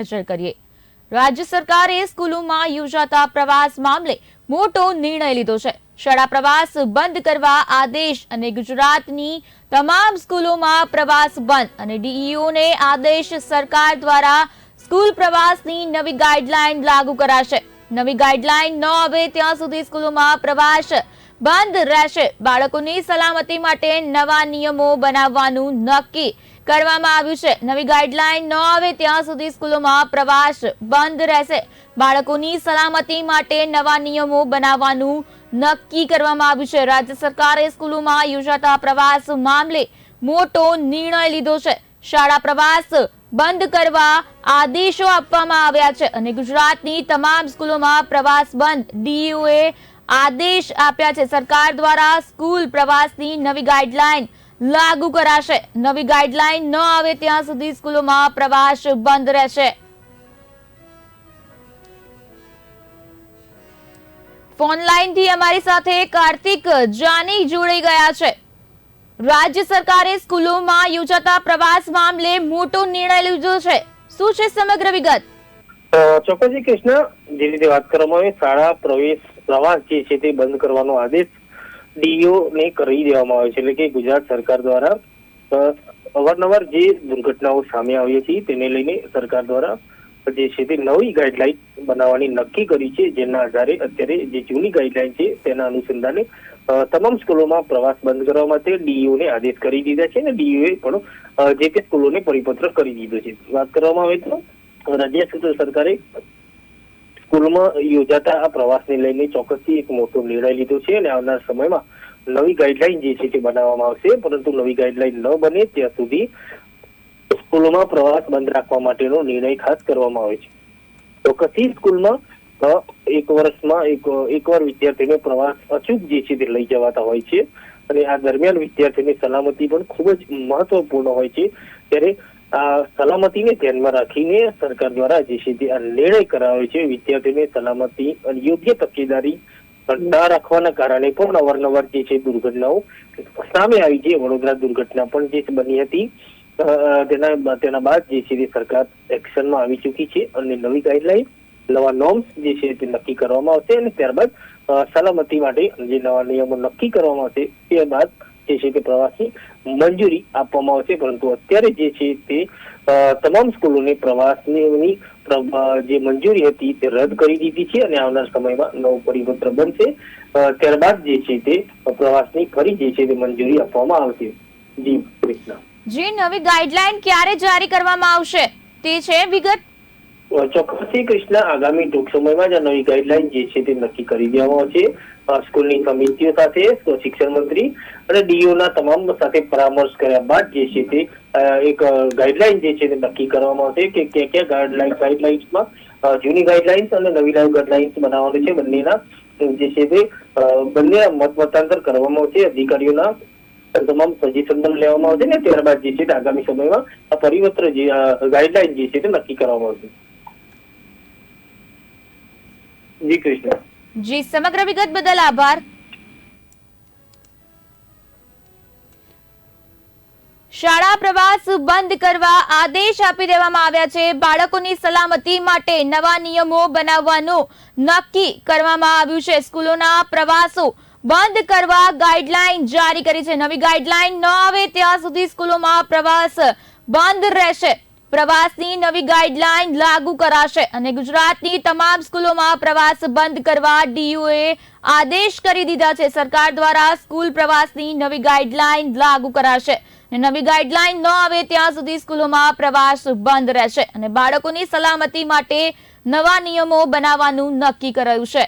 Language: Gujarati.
નજર કરીએ. રાજ્ય સરકારે સ્કૂલોમાં યોજાતા પ્રવાસ મામલે મોટો નિર્ણય લીધો છે. શાળા પ્રવાસ બંધ કરવા આદેશ અને ગુજરાતની તમામ સ્કૂલોમાં પ્રવાસ બંધ અને ડીઈઓને આદેશ સરકાર દ્વારા સ્કૂલ પ્રવાસની નવી ગાઈડલાઈન લાગુ કરાશે. નવી ગાઈડલાઈન ન આવે ત્યાં સુધી સ્કૂલોમાં પ્રવાસ બંધ રહેશે. બાળકોની સલામતી માટે નવા નિયમો બનાવવાનું નક્કી કરવામાં આવ્યું છે. નવી ગાઈડલાઈન ન આવે ત્યાં સુધી સ્કૂલોમાં પ્રવાસ બંધ રહેશે. બાળકોની સલામતી માટે નવા નિયમો બનાવવાનું નક્કી કરવામાં આવ્યું છે. રાજ્ય સરકારે સ્કૂલોમાં યોજાતા પ્રવાસ મામલે મોટો નિર્ણય લીધો છે. શાળા પ્રવાસ બંધ કરવા આદેશો આપવામાં આવ્યા છે અને ગુજરાતની તમામ સ્કૂલોમાં પ્રવાસ બંધ. ડીયુએ આદેશ આપ્યા છે. સરકાર દ્વારા સ્કૂલ પ્રવાસની નવી ગાઈડલાઈન લાગુ કરાશે. નવી ગાઈડલાઈન ન આવે ત્યાં સુધી સ્કૂલોમાં પ્રવાસ બંધ રહેશે. ફોન લાઈનથી અમારી સાથે કાર્તિક જાની જોડાઈ ગયા છે. રાજ્ય સરકારે સ્કૂલોમાં યોજાતા પ્રવાસ મામલે મોટો નિર્ણય લીધો છે. શું છે સમગ્ર વિગત? ચોક્કસજી કૃષ્ણ જે રીતે વાત કરવામાં આવી, શાળા પ્રવેશ પ્રવાસ જે છે તે બંધ કરવાનો આદેશ ડીઓ ને કરી દેવામાં આવે છે. એટલે કે ગુજરાત સરકાર દ્વારા અવારનવાર જે દુર્ઘટનાઓ સામે આવી હતી તેને લઈને સરકાર દ્વારા જે છે તે નવી ગાઈડલાઈન બનાવવાની નક્કી કરી છે. જેના આધારે અત્યારે જે જૂની ગાઈડલાઈન છે તેના અનુસંધાને તમામ સ્કૂલોમાં પ્રવાસ બંધ કરવા માટે ડીઈઓ ને આદેશ કરી દીધા છે અને ડીઈઓ પણ જે તે સ્કૂલોને પરિપત્ર કરી દીધો છે. વાત કરવામાં આવે તો રાજ્ય સરકારે સ્કૂલમાં યોજાતા આ પ્રવાસને લઈને ચોક્કસથી એક મોટો નિર્ણય લીધો છે અને આવનાર સમયમાં નવી ગાઈડલાઈન જે છે તે બનાવવામાં આવશે. પરંતુ નવી ગાઈડલાઈન ન બને ત્યાં સુધી સ્કૂલોમાં પ્રવાસ બંધ રાખવા માટેનો નિર્ણય ખાસ કરવામાં આવે છે. ચોક્કસથી સ્કૂલમાં એક વર્ષમાં એક, એકવાર વિદ્યાર્થીને પ્રવાસ અચૂક જે છે તે લઈ જવાતા હોય છે. અને આ દરમિયાન વિદ્યાર્થીની સલામતી પણ ખૂબ જ મહત્વપૂર્ણ હોય છે. ત્યારે સલામતીને ધ્યાનમાં રાખીને સરકાર દ્વારા જે છે તે આ નિર્ણય કરાયો છે, વિદ્યાર્થીઓની સલામતી અને યોગ્ય તકેદારી ના રાખવાના કારણે પણ અવારનવાર જે છે દુર્ઘટનાઓ સામે આવી છે. વડોદરા દુર્ઘટના પણ જે બની હતી. તેના તેના બાદ જે છે તે સરકાર એક્શનમાં આવી ચૂકી છે અને નવી ગાઈડલાઈન, નવા નોર્મ્સ જે છે તે નક્કી કરવામાં આવશે અને ત્યારબાદ સલામતી માટે જે નવા નિયમો નક્કી કરવામાં આવશે ત્યારબાદ જે છે તે પ્રવાસની મંજૂરી આપવામાં આવશે. પરંતુ અત્યારે જે છે તે તમામ સ્કૂલોને પ્રવાસની જે મંજૂરી હતી તે રદ કરી દીધી છે અને આવનાર સમયમાં નવું પરિપત્ર બનશે. ત્યારબાદ જે છે તે પ્રવાસની ફરી જે છે તે મંજૂરી આપવામાં આવશે. જી, કૃષ્ણ. જે નવી ગાઈડલાઈન ક્યારે જારી કરવામાં આવશે તે છે વિગત ચોક્કસથી કૃષ્ણ. આગામી ટૂંક સમયમાં જ નવી ગાઈડલાઈન જે છે તે નક્કી કરી દેવામાં આવશે. સ્કૂલની સમિતિઓ સાથે શિક્ષણ મંત્રી અને ડીઓના તમામ સાથે પરામર્શ કર્યા બાદ જે છે તે એક ગાઈડલાઈન જે છે તે નક્કી કરવામાં આવશે કે ક્યાં ક્યાં ગાઈડલાઈન ગાઈડલાઈન્સમાં અ, જૂની ગાઈડલાઈન્સ અને નવી ગાઈડલાઈન્સ બનાવવાની છે. બંનેના જે છે તે બંને મત મતાંતર કરવામાં આવશે. અધિકારીઓના તમામ સજેશન લેવામાં આવશે ને ત્યારબાદ જે છે તે આગામી સમયમાં આ પરિવર્તન જે ગાઈડલાઈન જે છે તે નક્કી કરવામાં આવશે. જી કૃષ્ણ. જી, સમગ્ર વિગત બદલ આભાર. શાળા પ્રવાસ બંધ કરવા આદેશ આપી દેવામાં આવ્યા છે. બાળકોની સલામતી માટે નવા નિયમો બનાવવાનું નક્કી કરવામાં આવ્યું છે. સ્કૂલોના પ્રવાસો બંધ કરવા ગાઈડલાઈન જારી કરી છે. નવી ગાઈડલાઈન ન આવે ત્યાં સુધી સ્કૂલોમાં પ્રવાસ બંધ રહેશે. પ્રવાસની નવી ગાઈડલાઈન લાગુ કરાશે અને ગુજરાતની તમામ સ્કૂલોમાં પ્રવાસ બંધ કરવા ડીયુએ આદેશ કરી દીધા છે. સરકાર દ્વારા સ્કૂલ પ્રવાસની નવી ગાઈડલાઈન લાગુ કરાશે. નવી ગાઈડલાઈન ન આવે ત્યાં સુધી સ્કૂલોમાં પ્રવાસ બંધ રહેશે અને બાળકોની સલામતી માટે નવા નિયમો બનાવવાનું નક્કી કરાયું છે.